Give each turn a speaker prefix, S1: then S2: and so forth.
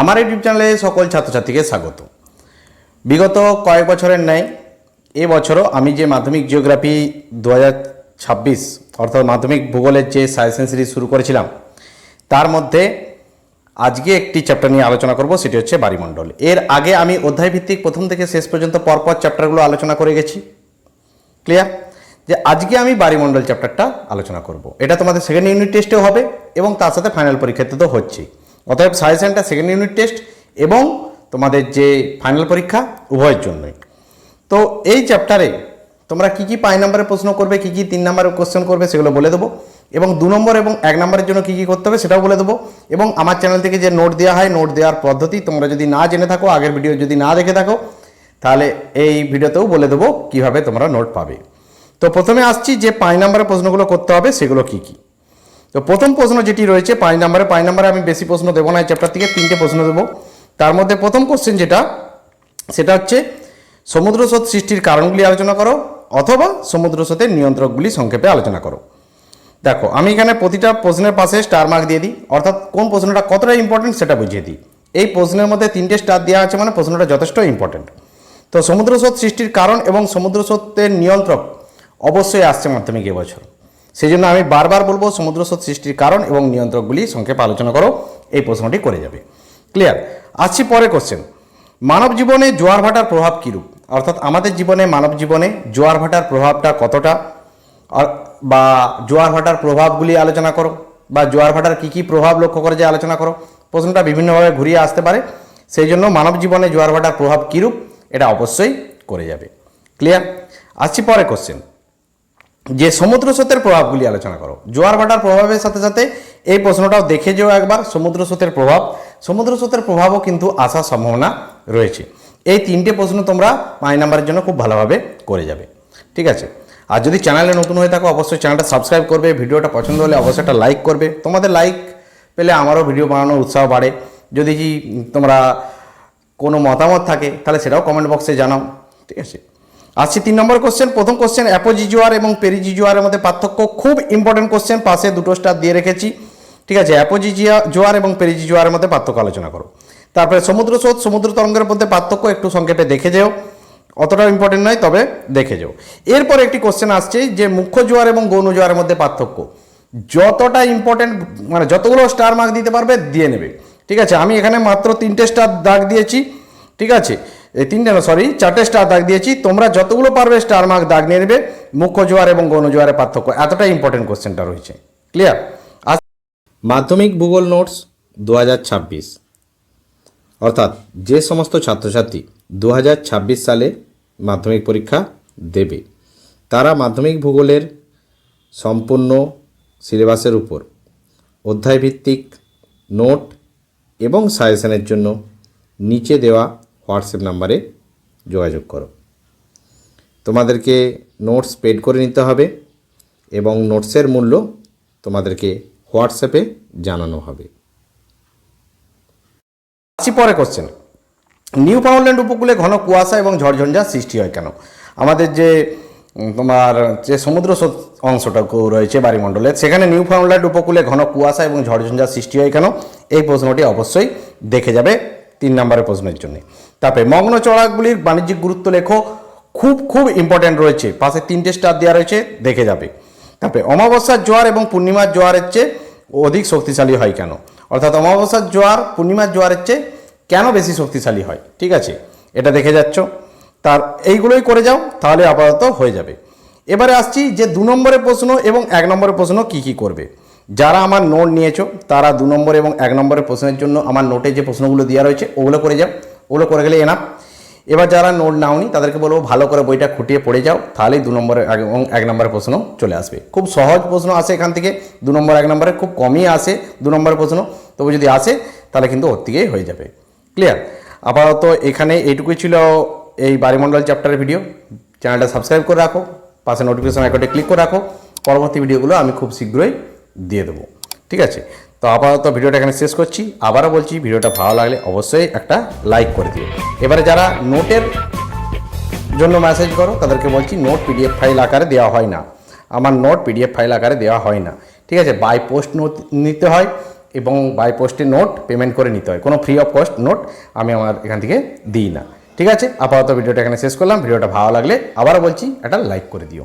S1: আমার ইউটিউব চ্যানেলে সকল ছাত্রছাত্রীকে স্বাগত। বিগত কয়েক বছরের ন্যায়, এ বছরও আমি যে মাধ্যমিক জিওগ্রাফি দু ছাব্বিশ, অর্থাৎ মাধ্যমিক ভূগোলের যে সায়েন্স সিরিজ শুরু করেছিলাম, তার মধ্যে আজকে একটি চ্যাপ্টার নিয়ে আলোচনা করব, সেটি হচ্ছে বাড়িমণ্ডল। এর আগে আমি অধ্যায়ভিত্তিক প্রথম থেকে শেষ পর্যন্ত পরপর চ্যাপ্টারগুলো আলোচনা করে গেছি। ক্লিয়ার যে আজকে আমি বাড়িমণ্ডল চ্যাপ্টারটা আলোচনা করব। এটা তোমাদের সেকেন্ড ইউনিট টেস্টেও হবে এবং তার সাথে ফাইনাল পরীক্ষাতে তো হচ্ছেই। অতএব সাজেশনটা সেকেন্ড ইউনিট টেস্ট এবং তোমাদের যে ফাইনাল পরীক্ষা উভয়ের জন্যই। তো এই চ্যাপ্টারে তোমরা কি কি পাঁচ নম্বরের প্রশ্ন করবে, কি কি তিন নম্বরের কোশ্চেন করবে সেগুলো বলে দেবো এবং দু নম্বর এবং এক নম্বরের জন্য কি কি করতে হবে সেটাও বলে দেবো এবং আমার চ্যানেল থেকে যে নোট দেওয়া হয় নোট দেওয়ার পদ্ধতি তোমরা যদি না জেনে থাকো, আগের ভিডিও যদি না দেখে থাকো, তাহলে এই ভিডিওতেও বলে দেবো কীভাবে তোমরা নোট পাবে। তো প্রথমে আসছি যে পাঁচ নম্বরের প্রশ্নগুলো করতে হবে, সেগুলো কী কি। তো প্রথম প্রশ্ন যেটি রয়েছে, পাঁচ নম্বরে পাঁচ নম্বরে আমি বেশি প্রশ্ন দেবো না, এই চ্যাপ্টার থেকে তিনটে প্রশ্ন দেবো। তার মধ্যে প্রথম কোশ্চেন যেটা, সেটা হচ্ছে, সমুদ্র স্রোত সৃষ্টির কারণগুলি আলোচনা করো অথবা সমুদ্র স্রোতের নিয়ন্ত্রকগুলি সংক্ষেপে আলোচনা করো। দেখো, আমি এখানে প্রতিটা প্রশ্নের পাশে স্টার মার্ক দিয়ে দিই, অর্থাৎ কোন প্রশ্নটা কতটা ইম্পর্টেন্ট সেটা বুঝিয়ে দিই। এই প্রশ্নের মধ্যে তিনটে স্টার দেওয়া আছে মানে প্রশ্নটা যথেষ্ট ইম্পর্টেন্ট তো সমুদ্র স্রোত সৃষ্টির কারণ এবং সমুদ্র স্রোতের নিয়ন্ত্রক অবশ্যই আসছে মাধ্যমিক এবছর। সেই জন্য আমি বারবার বলব সমুদ্র স্রোত সৃষ্টির কারণ এবং নিয়ন্ত্রকগুলি সংক্ষেপে আলোচনা করো, এই প্রশ্নটি করে যাবে। ক্লিয়ার আসছি পরে কোশ্চেন মানব জীবনে জোয়ার ভাটার প্রভাব কীরূপ? অর্থাৎ আমাদের জীবনে মানব জীবনে জোয়ার ভাটার প্রভাবটা কতটা? বা জোয়ার ভাটার প্রভাবগুলি আলোচনা করো, বা জোয়ার ভাটার কী কী প্রভাব লক্ষ্য করে যে আলোচনা করো। প্রশ্নটা বিভিন্নভাবে ঘুরিয়ে আসতে পারে। সেই জন্য মানব জীবনে জোয়ার ভাটার প্রভাব কীরূপ? এটা অবশ্যই করে যাবে। ক্লিয়ার আসছি পরে কোশ্চেন যে সমুদ্র স্রোতের প্রভাবগুলি আলোচনা করো। জোয়ার ভাটার প্রভাবের সাথে সাথে এই প্রশ্নটাও দেখে যেও একবার, সমুদ্র স্রোতের প্রভাব। সমুদ্র স্রোতের প্রভাবও কিন্তু আসার সম্ভাবনা রয়েছে। এই তিনটে প্রশ্ন তোমরা পাঁচ নাম্বারের জন্য খুব ভালোভাবে করে যাবে। ঠিক আছে? আর যদি চ্যানেলে নতুন হয়ে থাকো, অবশ্যই চ্যানেলটা সাবস্ক্রাইব করবে, ভিডিওটা পছন্দ হলে অবশ্যই একটা লাইক করবে। তোমাদের লাইক পেলে আমারও ভিডিও বানানোর উৎসাহ বাড়ে। যদি তোমরা কোনো মতামত থাকে, তাহলে সেটাও কমেন্ট বক্সে জানাও। ঠিক আছে? আসছি তিন নম্বর কোশ্চেন প্রথম কোশ্চেন অ্যাপোজিজুয়ার এবং পেরিজিজুয়ারের মধ্যে পার্থক্য খুব ইম্পর্টেন্ট কোশ্চেন পাশে দুটো স্টার দিয়ে রেখেছি। ঠিক আছে অ্যাপোজিজিয়া জোয়ার এবং পেরিজিজুয়ারের মধ্যে পার্থক্য আলোচনা করো। তারপরে সমুদ্র স্রোত, সমুদ্র তরঙ্গের মধ্যে পার্থক্য একটু সংক্ষেপে দেখে যেও। অতটা ইম্পর্টেন্ট নয়, তবে দেখে যেও। এরপর একটি কোশ্চেন আসছে যে মুখ্য জোয়ার এবং গৌণ জোয়ারের মধ্যে পার্থক্য। যতটা ইম্পর্টেন্ট মানে যতগুলো স্টার মার্ক দিতে পারবে, দিয়ে নেবে। ঠিক আছে, আমি এখানে মাত্র তিনটে স্টার দাগ দিয়েছি। ঠিক আছে এই তিনটে না সরি চারটে স্টার দাগ দিয়েছি। তোমরা যতগুলো পারবে স্টার মার্ক দাগ নিয়ে নেবে। মুখ্য জোয়ার এবং গৌণ জোয়ারের পার্থক্য। এতটা ইম্পর্টেন্ট কোশ্চেনটা রয়েছে। ক্লিয়ার মাধ্যমিক ভূগোল নোটস দু হাজার ছাব্বিশ। অর্থাৎ যে সমস্ত ছাত্রছাত্রী দু হাজার ছাব্বিশ সালে মাধ্যমিক পরীক্ষা দেবে, তারা মাধ্যমিক ভূগোলের সম্পূর্ণ সিলেবাসের উপর অধ্যায়ভিত্তিক নোট এবং সাজেশনের জন্য নিচে দেওয়া হোয়াটসঅ্যাপ নাম্বারে যোগাযোগ করো। তোমাদেরকে নোটস পেড করে নিতে হবে এবং নোটসের মূল্য তোমাদেরকে হোয়াটসঅ্যাপে জানানো হবে। আসছি পরে কোশ্চেন নিউ ফাউন্ডল্যান্ড উপকূলে ঘন কুয়াশা এবং ঝড়ঝঞ্ঝা সৃষ্টি হয় কেন? আমাদের যে তোমার যে সমুদ্র অংশটুকু রয়েছে বাড়িমণ্ডলে সেখানে নিউ ফাউন্ডল্যান্ড উপকূলে ঘন কুয়াশা এবং ঝড়ঝঞ্ঝা সৃষ্টি হয় কেন? এই প্রশ্নটি অবশ্যই দেখে যাবে। তিন নম্বরের প্রশ্নের জন্য। তারপরে মগ্ন চড়াগুলির বাণিজ্যিক গুরুত্ব লেখো, খুব খুব ইম্পর্ট্যান্ট রয়েছে। পাশে তিনটে স্টার দেওয়া রয়েছে, দেখে যাবে। তারপরে অমাবস্যার জোয়ার এবং পূর্ণিমার জোয়ারের চেয়ে অধিক শক্তিশালী হয় কেন? অর্থাৎ অমাবস্যার জোয়ার, পূর্ণিমার জোয়ারের চেয়ে কেন বেশি শক্তিশালী হয়? ঠিক আছে? এটা দেখে যাচ্ছ। তার, এইগুলোই করে যাও, তাহলে আপাতত হয়ে যাবে। এবারে আসছি যে দু নম্বরের প্রশ্ন এবং এক নম্বরের প্রশ্ন কি কি করবে। যারা আমার নোট নিয়েছো, তারা দু নম্বর এবং এক নম্বরের প্রশ্নের জন্য আমার নোটে যে প্রশ্নগুলো দেওয়া রয়েছে, ওগুলো করে যাও। ওগুলো করে গেলে এনাফ এবার যারা নোট নাওনি, তাদেরকে বলব ভালো করে বইটা খুঁটিয়ে পড়ে যাও, তাহলেই দু নম্বরের এবং এক নম্বরের প্রশ্ন চলে আসবে। খুব সহজ প্রশ্ন আসে এখান থেকে, দু নম্বর, এক নম্বরে খুব কমই আসে দু নম্বরের প্রশ্ন। তবু যদি আসে, তাহলে কিন্তু ওর থেকেই হয়ে যাবে। ক্লিয়ার আপাতত এখানে এইটুকুই ছিল এই বাড়িমণ্ডল চ্যাপ্টারের ভিডিও চ্যানেলটা সাবস্ক্রাইব করে রাখো, পাশে নোটিফিকেশন আইকনটা ক্লিক করে রাখো। পরবর্তী ভিডিওগুলো আমি খুব শীঘ্রই দিয়ে দেবো। ঠিক আছে? তো আপাতত ভিডিওটা এখানে শেষ করছি। আবারও বলছি, ভিডিওটা ভালো লাগলে অবশ্যই একটা লাইক করে দিও। এবারে যারা নোটের জন্য মেসেজ করো, তাদেরকে বলছি, নোট পিডিএফ ফাইল আকারে দেওয়া হয় না। আমার নোট পিডিএফ ফাইল আকারে দেওয়া হয় না। ঠিক আছে? বাই পোস্ট নোট নিতে হয় এবং বাই পোস্টে নোট পেমেন্ট করে নিতে হয়। কোনো ফ্রি অফ কস্ট নোট আমি আমার এখান থেকে দিই না। ঠিক আছে? আপাতত ভিডিওটা এখানে শেষ করলাম। ভিডিওটা ভালো লাগলে আবারও বলছি, একটা লাইক করে দিও।